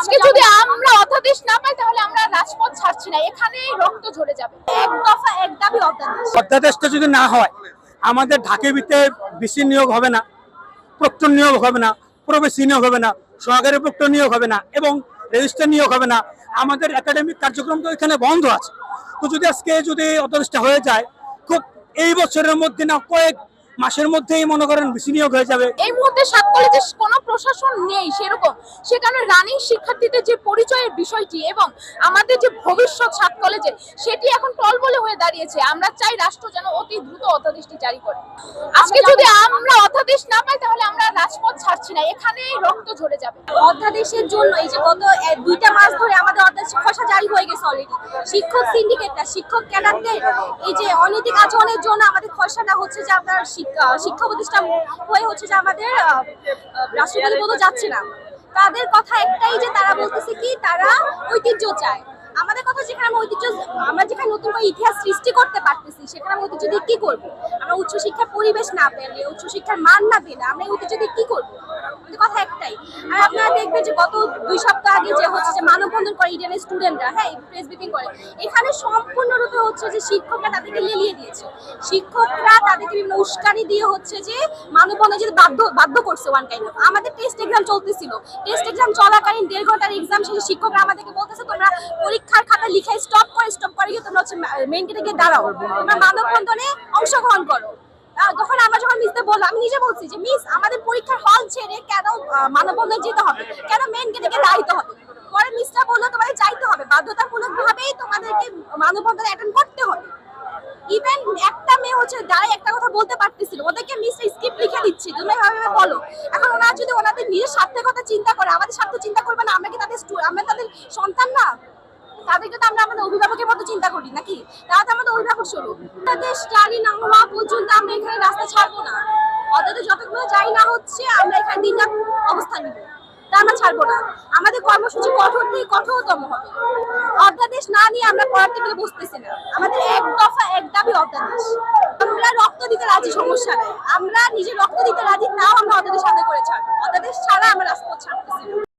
আজকে যদি আমরা অধ্যাদেশ না পাই তাহলে আমরা রাজপথ ছাড়ছি না। এখানেই রক্ত ঝরে যাবে। এক দফা এক দাবি অধ্যাদেশ। অধ্যাদেশটা যদি না হয় আমাদের ঢাকিবিতে বেশি নিয়োগ হবে না প্রক্টর নিয়োগ হবে না প্রবেশী নিয়োগ হবে না সহকারী প্রক্টর নিয়োগ হবে না এবং রেজিস্টার নিয়োগ হবে না আমাদের একাডেমিক কার্যক্রম তো এখানে বন্ধ আছে। তো যদি আজকে যদি অধ্যাদেশটা হয়ে যায় খুব এই বছরের মধ্যে না কয়েক মাসের মধ্যেই মনে করেন বেশি নিয়োগ হয়ে যাবে। এই মুহূর্তে সাত কলেজে কোনো প্রশাসন নেই সেরকম। সেখানে রানিং শিক্ষার্থীদের যে পরিচয়ের বিষয়টি এবং আমাদের যে ভবিষ্যৎ সাত কলেজে সেটি এখন টলবলে হয়ে দাঁড়িয়েছে। আমরা চাই রাষ্ট্র যেন অতি দ্রুত অধ্যাদেশটি জারি করে। আজকে যদি আমরা অধ্যাদেশ না পাই তাহলে আমরা রাজপথ ছাড়ছি না। এখানেই রক্ত ঝরে যাবে। অধ্যাদেশের জন্য এই যে গত দুইটা মাস ধরে আমাদের অধ্যাদেশ খসড়া জারি হয়ে গেছে অলরেডি শিক্ষক সিন্ডিকেটটা শিক্ষক ক্যাডারদের এই যে অনৈতিক আচরণের জন্য আমাদের খসড়াটা হচ্ছে যে আপনার শিক্ষা প্রতিষ্ঠান হয়ে হচ্ছে যে আমাদের রাষ্ট্রপতি বোধ যাচ্ছে না। তাদের কথা একটাই যে তারা বলতেছে কি, তারা ঐতিহ্য চায়। আমাদের কথা যেখানে আমরা ঐতিহ্য, আমরা যেখানে নতুন করে ইতিহাস সৃষ্টি করতে পারতেছি, সেখানে আমরা ঐতিহ্য দিয়ে কি করব? আমরা উচ্চশিক্ষার পরিবেশ না পেলে, উচ্চশিক্ষার মান না পেলে আমরা ঐতিহ্য দিয়ে কি করব? আর আপনারা দেখবেন যে গত দুই সপ্তাহ আগে যে হচ্ছে যে মানববন্ধন করে ইন্ডিয়ানের স্টুডেন্টরা হ্যাঁ প্রেস ব্রিফিং করে, এখানে সম্পূর্ণরূপে হচ্ছে যে শিক্ষকরা তাদেরকে লেলিয়ে দিয়েছে। শিক্ষকরা তাদেরকে বিভিন্ন উস্কানি দিয়ে হচ্ছে যে মানববন্ধন যেতে বাধ্য বাধ্য করছে ওয়ান কাইন্ড আমাদের টেস্ট এক্সাম চলতেছিল। টেস্ট এক্সাম চলাকালীন দেড় ঘণ্টার এক্সাম শেষে শিক্ষকরা আমাদেরকে বলতেছে, তোমরা পরীক্ষার খাতা লিখে স্টপ করে স্টপ করে গিয়ে তোমরা হচ্ছে মেইন গেটে গিয়ে দাঁড়াও। তোমরা মানববন্ধনে অংশগ্রহণ করো। তখন আমরা যখন মিসতে বললাম, আমি নিজে বলছি যে মিস আমাদের পরীক্ষার হল ছেড়ে কেন মানববন্ধনে যেতে হবে? কেন মেইন গেটে গিয়ে দাঁড়াইতে হবে? পরে মিসটা বলল, তোমাদের যাইতে হবে। বাধ্যতামূলক ভাবেই তোমাদেরকে মানববন্ধনে অ্যাটেন্ড করতে হবে। ইভেন একটা মেয়ে হচ্ছে দাঁড়ায় একটা কথা বলতে পারতেছিল। ওদেরকে মিসটা স্ক্রিপ্ট লিখে দিচ্ছে তুমি এভাবে এভাবে বলো। এখন ওনারা যদি ওনাদের নিজের স্বার্থের কথা চিন্তা করে, আমাদের স্বার্থ চিন্তা করবে না, আমরা কি তাদের আমরা তাদের সন্তান না? তাদেরকে তো আমরা আমাদের অভিভাবকের মতো চিন্তা করি, নাকি? তারা তো আমাদের অভিভাবক স্বরূপ। তাদের জানি না হওয়া পর্যন্ত আমরা এখানে রাস্তা ছাড়বো না। অন্তত যতক্ষণ জারি না হচ্ছে, আমরা এখানে দিন রাত অবস্থান নিব। আমরা ছাড়বো না। আমাদের কর্মসূচি কঠোর থেকে কঠোরতম হবে। অধ্যাদেশ না নিয়ে আমরা পড়ার টেবিলে বসতেছি না। আমাদের এক দফা, এক দাবি অধ্যাদেশ। আমরা রক্ত দিতে রাজি, সমস্যা নেই। আমরা নিজে রক্ত দিতে রাজি, তাও আমরা অধ্যাদেশ সাথে করে ছাড়বো। অধ্যাদেশ ছাড়া আমরা রাজপথ ছাড়তেছি